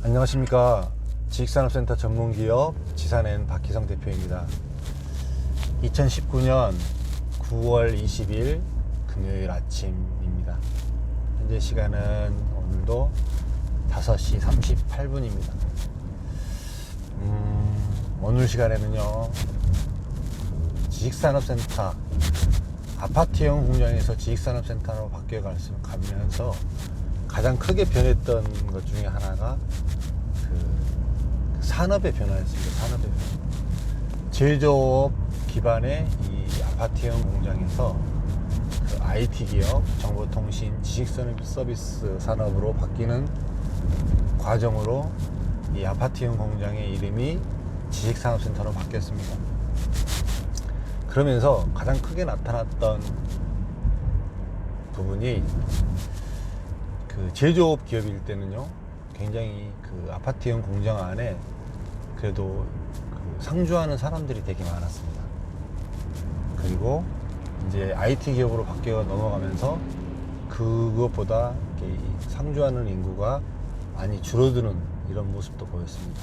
안녕하십니까. 지식산업센터 전문기업 지산엔 박희성 대표입니다. 2019년 9월 20일 금요일 아침입니다. 현재 시간은 오늘도 5시 38분입니다. 음, 오늘 시간에는요 지식산업센터 아파트형 공장에서 지식산업센터로 바뀌어 가면서 가장 크게 변했던 것 중에 하나가 그 산업의 변화였습니다. 산업의 변화. 제조업 기반의 이 아파트형 공장에서 그 IT 기업, 정보통신, 지식서비스 산업으로 바뀌는 과정으로 이 아파트형 공장의 이름이 지식산업센터로 바뀌었습니다. 그러면서 가장 크게 나타났던 부분이 그 제조업 기업일 때는요 굉장히 그 아파트형 공장 안에 그래도 그 상주하는 사람들이 되게 많았습니다. 그리고 이제 IT 기업으로 바뀌어 넘어가면서 그것보다 상주하는 인구가 많이 줄어드는 이런 모습도 보였습니다.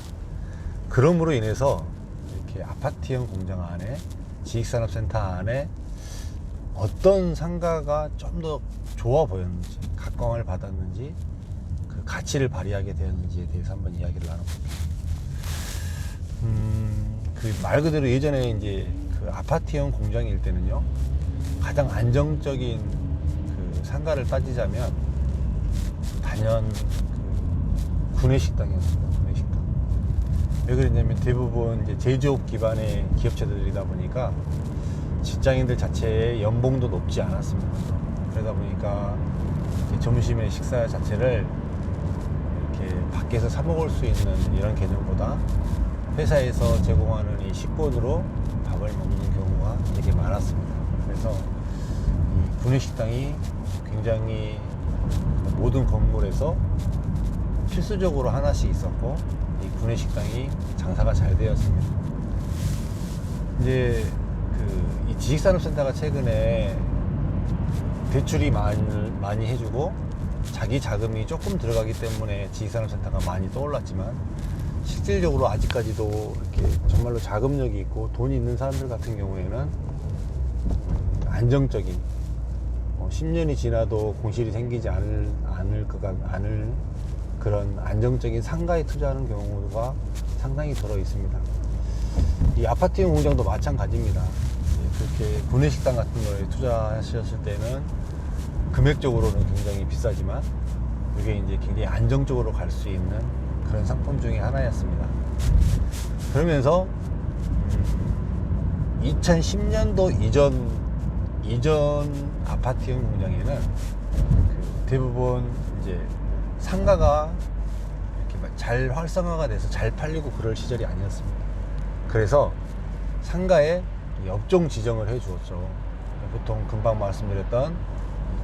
그러므로 인해서 이렇게 아파트형 공장 안에 지식산업센터 안에 어떤 상가가 좀 더 좋아 보였는지 각광을 받았는지 그 가치를 발휘하게 되었는지에 대해서 한번 이야기를 나눠볼게요. 음, 그 말 그대로 예전에 이제 그 아파트형 공장일 때는요 가장 안정적인 그 상가를 따지자면 단연 그 구내식당이었습니다. 구내식당. 왜 그랬냐면 대부분 이제 제조업 기반의 기업체들이다 보니까 직장인들 자체의 연봉도 높지 않았습니다. 그러다 보니까 점심의 식사 자체를 밖에서 사 먹을 수 있는 이런 개념보다 회사에서 제공하는 이 식권으로 밥을 먹는 경우가 되게 많았습니다. 그래서 이 구내식당이 굉장히 모든 건물에서 필수적으로 하나씩 있었고 이 구내식당이 장사가 잘 되었습니다. 이제 그 이 지식산업센터가 최근에 대출이 많이, 많이 해주고 자기 자금이 조금 들어가기 때문에 지식산업센터가 많이 떠올랐지만 실질적으로 아직까지도 이렇게 정말로 자금력이 있고 돈이 있는 사람들 같은 경우에는 안정적인 뭐 10년이 지나도 공실이 생기지 않을, 않을, 것 같- 않을 그런 안정적인 상가에 투자하는 경우가 상당히 들어 있습니다. 이 아파트형 공장도 마찬가지입니다. 예, 그렇게 구내식당 같은 거에 투자하셨을 때는 금액적으로는 굉장히 비싸지만 이게 이제 굉장히 안정적으로 갈 수 있는 그런 상품 중에 하나였습니다. 그러면서 2010년도 이전 이전 아파트형 공장에는 그 대부분 이제 상가가 이렇게 막잘 활성화가 돼서 잘 팔리고 그럴 시절이 아니었습니다. 그래서 상가에 이 업종 지정을 해 주었죠. 보통 금방 말씀드렸던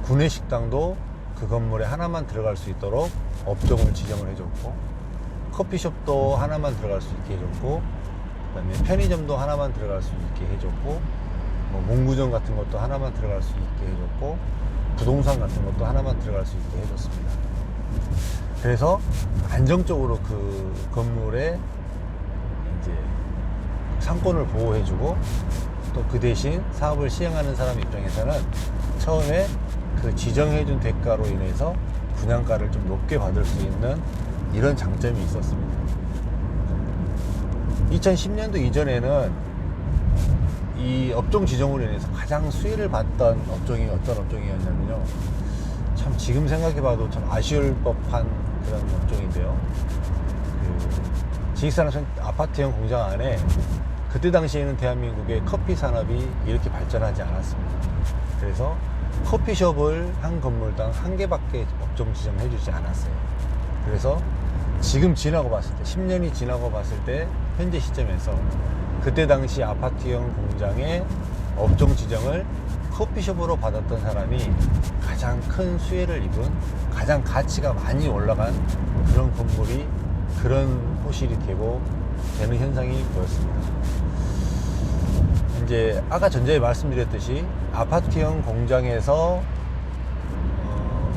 구내식당도 그 건물에 하나만 들어갈 수 있도록 업종을 지정을 해줬고 커피숍도 하나만 들어갈 수 있게 해줬고 그다음에 편의점도 하나만 들어갈 수 있게 해줬고 뭐 문구점 같은 것도 하나만 들어갈 수 있게 해줬고 부동산 같은 것도 하나만 들어갈 수 있게 해줬습니다. 그래서 안정적으로 그 건물에 이제 상권을 보호해주고 또 그 대신 사업을 시행하는 사람 입장에서는 처음에 그 지정해준 대가로 인해서 분양가를 좀 높게 받을 수 있는 이런 장점이 있었습니다. 2010년도 이전에는 이 업종 지정으로 인해서 가장 수혜를 봤던 업종이 어떤 업종이었냐면요. 참 지금 생각해봐도 참 아쉬울 법한 그런 업종인데요. 그 지식산업 아파트형 공장 안에 그때 당시에는 대한민국의 커피 산업이 이렇게 발전하지 않았습니다. 그래서 커피숍을 한 건물당 한 개밖에 업종 지정해 주지 않았어요. 그래서 지금 지나고 봤을 때, 10년이 지나고 봤을 때, 현재 시점에서 그때 당시 아파트형 공장의 업종 지정을 커피숍으로 받았던 사람이 가장 큰 수혜를 입은 가장 가치가 많이 올라간 그런 건물이 그런 호실이 되고 되는 현상이 보였습니다. 이제 아까 전자에 말씀드렸듯이 아파트형 공장에서 어,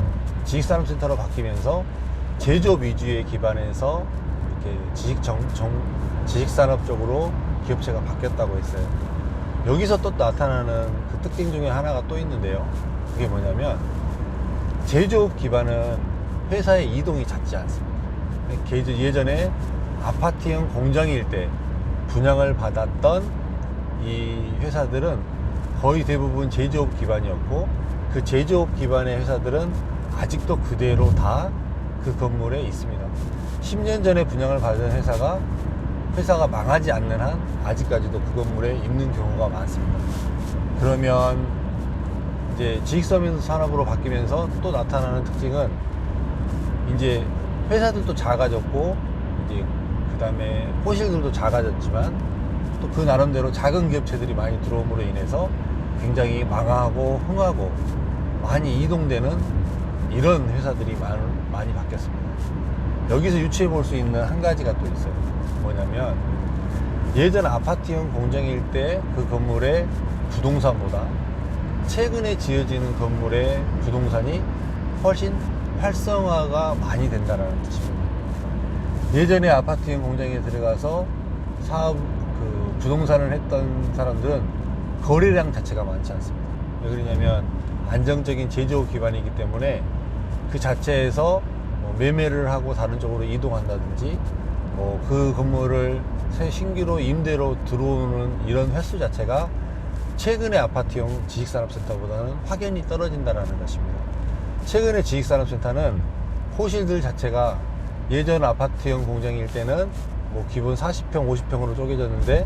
지식산업센터로 바뀌면서 제조업 위주의 기반에서 이렇게 지식 정, 정 지식 산업 쪽으로 기업체가 바뀌었다고 했어요. 여기서 또 나타나는 그 특징 중에 하나가 또 있는데요. 그게 뭐냐면 제조업 기반은 회사의 이동이 잦지 않습니다. 그 예전에 아파트형 공장일 때 분양을 받았던 이 회사들은 거의 대부분 제조업 기반이었고 그 제조업 기반의 회사들은 아직도 그대로 다 그 건물에 있습니다. 10년 전에 분양을 받은 회사가 회사가 망하지 않는 한 아직까지도 그 건물에 있는 경우가 많습니다. 그러면 이제 지식서민 산업으로 바뀌면서 또 나타나는 특징은 이제 회사들도 작아졌고 이제 그 다음에 호실들도 작아졌지만 또 그 나름대로 작은 기업체들이 많이 들어옴으로 인해서 굉장히 망하고 흥하고 많이 이동되는 이런 회사들이 많, 많이 바뀌었습니다. 여기서 유추해 볼 수 있는 한 가지가 또 있어요. 뭐냐면 예전 아파트형 공장일 때 그 건물의 부동산보다 최근에 지어지는 건물의 부동산이 훨씬 활성화가 많이 된다는 뜻입니다. 예전에 아파트형 공장에 들어가서 사업 그 부동산을 했던 사람들은 거래량 자체가 많지 않습니다. 왜 그러냐면 안정적인 제조업 기반이기 때문에 그 자체에서 뭐 매매를 하고 다른 쪽으로 이동한다든지 뭐 그 건물을 새 신규로 임대로 들어오는 이런 횟수 자체가 최근의 아파트형 지식산업센터보다는 확연히 떨어진다는 것입니다. 최근의 지식산업센터는 호실들 자체가 예전 아파트형 공장일 때는 뭐 기본 40평, 50평으로 쪼개졌는데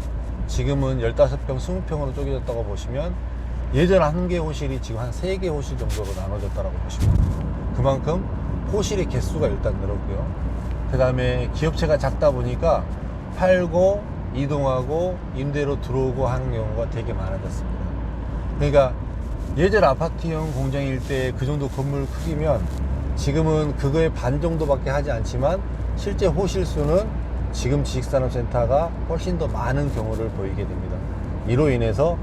지금은 15평, 20평으로 쪼개졌다고 보시면 예전 한 개 호실이 지금 한 세 개 호실 정도로 나눠졌다고 보시면. 그만큼 호실의 개수가 일단 늘었고요. 그 다음에 기업체가 작다 보니까 팔고 이동하고 임대로 들어오고 하는 경우가 되게 많아졌습니다. 그러니까 예전 아파트형 공장일 때 그 정도 건물 크기면 지금은 그거의 반 정도밖에 하지 않지만 실제 호실 수는 지금 지식산업센터가 훨씬 더 많은 경우를 보이게 됩니다. 이로 인해서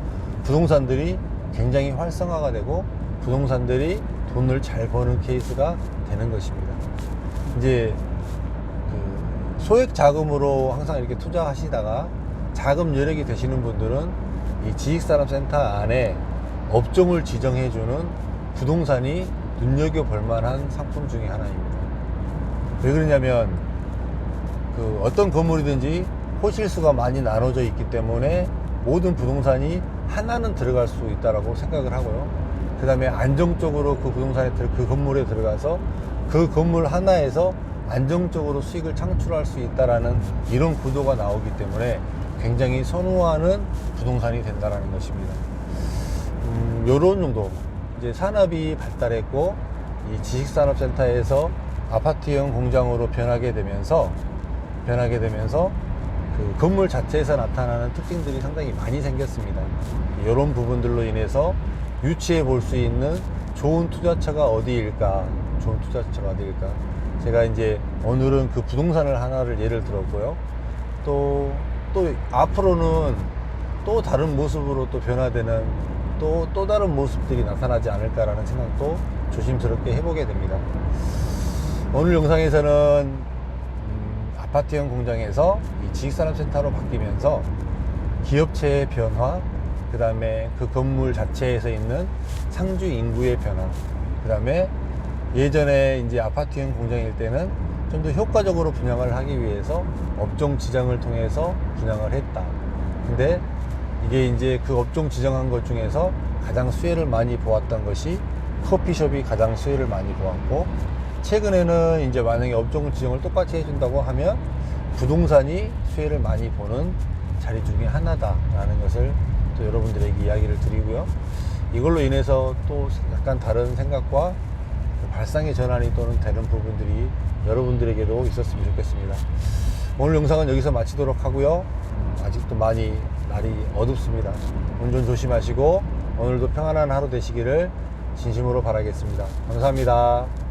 부동산들이 굉장히 활성화가 되고 부동산들이 돈을 잘 버는 케이스가 되는 것입니다. 이제 그 소액 자금으로 항상 이렇게 투자하시다가 자금 여력이 되시는 분들은 이 지식산업센터 안에 업종을 지정해주는 부동산이 눈여겨볼 만한 상품 중에 하나입니다. 왜 그러냐면 그 어떤 건물이든지 호실수가 많이 나눠져 있기 때문에 모든 부동산이 하나는 들어갈 수 있다라고 생각을 하고요. 그 다음에 안정적으로 그 부동산에 들, 그 건물에 들어가서 그 건물 하나에서 안정적으로 수익을 창출할 수 있다라는 이런 구도가 나오기 때문에 굉장히 선호하는 부동산이 된다라는 것입니다. 음, 요런 정도. 이제 산업이 발달했고 이 지식산업센터에서 아파트형 공장으로 변하게 되면서 변하게 되면서 그 건물 자체에서 나타나는 특징들이 상당히 많이 생겼습니다. 이런 부분들로 인해서 유치해 볼 수 있는 좋은 투자처가 어디일까? 좋은 투자처가 어디일까? 제가 이제 오늘은 그 부동산을 하나를 예를 들었고요. 또, 또 앞으로는 또 다른 모습으로 또 변화되는 또, 또 다른 모습들이 나타나지 않을까라는 생각도 조심스럽게 해보게 됩니다. 오늘 영상에서는 음, 아파트형 공장에서 이 지식산업센터로 바뀌면서 기업체의 변화, 그 다음에 그 건물 자체에서 있는 상주 인구의 변화, 그 다음에 예전에 이제 아파트형 공장일 때는 좀 더 효과적으로 분양을 하기 위해서 업종 지정을 통해서 분양을 했다. 근데 이게 이제 그 업종 지정한 것 중에서 가장 수혜를 많이 보았던 것이 커피숍이 가장 수혜를 많이 보았고 최근에는 이제 만약에 업종 지정을 똑같이 해준다고 하면 부동산이 수혜를 많이 보는 자리 중에 하나다라는 것을 또 여러분들에게 이야기를 드리고요. 이걸로 인해서 또 약간 다른 생각과 발상의 전환이 또는 되는 부분들이 여러분들에게도 있었으면 좋겠습니다. 오늘 영상은 여기서 마치도록 하고요. 아직도 많이 날이 어둡습니다. 운전 조심하시고 오늘도 평안한 하루 되시기를 진심으로 바라겠습니다. 감사합니다.